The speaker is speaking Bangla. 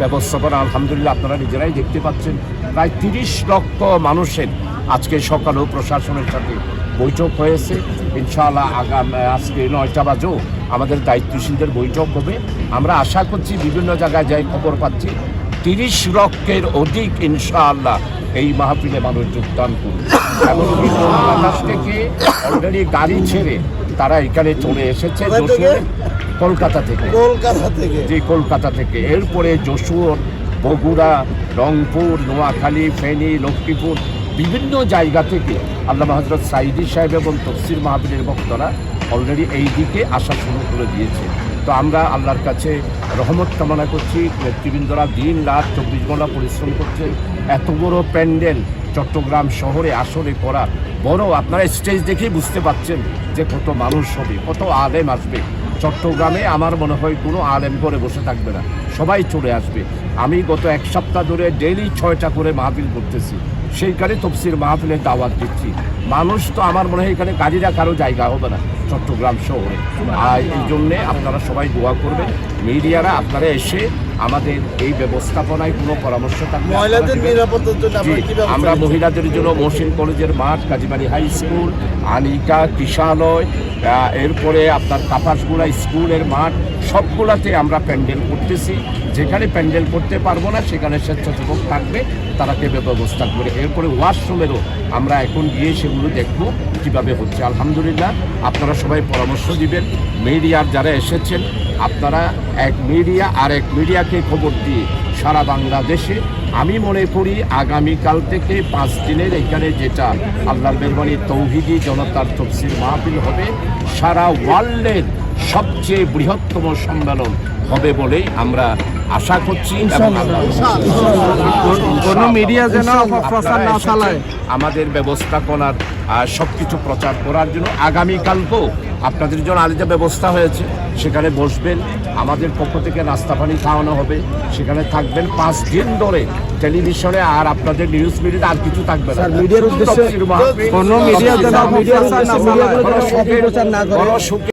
ব্যবস্থাপনা আলহামদুলিল্লাহ আপনারা নিজেরাই দেখতে পাচ্ছেন। প্রায় তিরিশ লক্ষ মানুষের আজকে সকালেও প্রশাসনের সাথে বৈঠক হয়েছে। ইনশাআল্লাহ আগাম আজকে নয়টা বাজেও আমাদের দায়িত্বশীলদের বৈঠক হবে। আমরা আশা করছি বিভিন্ন জায়গায় যাই খবর পাচ্ছি। তিরিশ লক্ষের অধিক ইনশাআল্লাহ এই মাহফিলে মানুষ যোগদান করবে। কলকাতা থেকে অলরেডি গাড়ি ছেড়ে তারা এখানে চলে এসেছে কলকাতা থেকে। কলকাতা থেকে। যে কলকাতা থেকে। এরপরে যশোর বগুড়া রংপুর নোয়াখালী ফেনী লক্ষ্মীপুর বিভিন্ন জায়গা থেকে আল্লাহ হজরত সাইদি সাহেব এবং তফসির মাহবীরের ভক্তরা অলরেডি এই দিকে আসা শুরু করে দিয়েছে। তো আমরা আল্লাহর কাছে রহমত কামনা করছি। নেতৃবৃন্দরা দিন রাত চব্বিশ ঘণ্টা পরিশ্রম করছেন। এত বড় প্যান্ডেল চট্টগ্রাম শহরে আসরে করা বড় আপনারা স্টেজ দেখেই বুঝতে পারছেন যে কত মানুষ হবে কত আলেম আসবে। চট্টগ্রামে আমার মনে হয় কোনো আলেম করে বসে থাকবে না। সবাই চলে আসবে। আমি গত এক সপ্তাহ ধরে ডেইলি ছয়টা করে মাহফিল করতেছি। সেইখানে তফসির মাহফিলের দাওয়াত দিচ্ছি। মানুষ তো আমার মনে হয় এখানে গাড়িরা কারও জায়গা হবে না, চট্টগ্রাম শহরে। আর এই জন্যে আপনারা সবাই দোয়া করবেন। মিডিয়ারা আপনারা এসে আমাদের এই ব্যবস্থাপনায় কোনো পরামর্শ থাকবে মহিলাদের নিরাপত্তার জন্য আমরা মহিলাদের জন্য মহসিন কলেজের মাঠ কাজীবাড়ি হাই স্কুল আনিকা কিষালয় এরপরে আপনার কাপাসগুড়া স্কুলের মাঠ সবগুলাতে আমরা প্যান্ডেল করতেছি। যেখানে প্যান্ডেল করতে পারব না, সেখানে স্বেচ্ছাসেবক থাকবে, তারা কেবে ব্যবস্থা করে। এরপরে ওয়াশরুমেরও আমরা এখন গিয়ে সেগুলো দেখব কীভাবে হচ্ছে। আলহামদুলিল্লাহ, আপনারা সবাই পরামর্শ দিবেন। মিডিয়ার যারা এসেছেন, আপনারা এক মিডিয়া আর এক মিডিয়াকে খবর দিয়ে সারা বাংলাদেশে, আমি মনে করি আগামীকাল থেকে পাঁচ দিনের এখানে যেটা আল্লাহর মেহরবানি, তৌহিদি জনতার তফসির মাহফিল হবে, সারা ওয়ার্ল্ডের সবচেয়ে বৃহত্তম সম্মেলন হবে বলেই আমরা আশা করছি এবং কোনো মিডিয়া যেন অপপ্রচার না চালায়। আমাদের ব্যবস্থাপনার সব কিছু প্রচার করার জন্য আগামীকালকেও আপনাদের জন্য আলাদা ব্যবস্থা হয়েছে। সেখানে বসবেন আমাদের পক্ষ থেকে নাস্তা পানি খাওয়ানো হবে। সেখানে থাকবেন পাঁচ দিন ধরে টেলিভিশনে আর আপনাদের নিউজ মিডিয়া আর কিছু থাকবে না। মিডিয়ার উদ্দেশ্যে কোনো মিডিয়া যেন করে।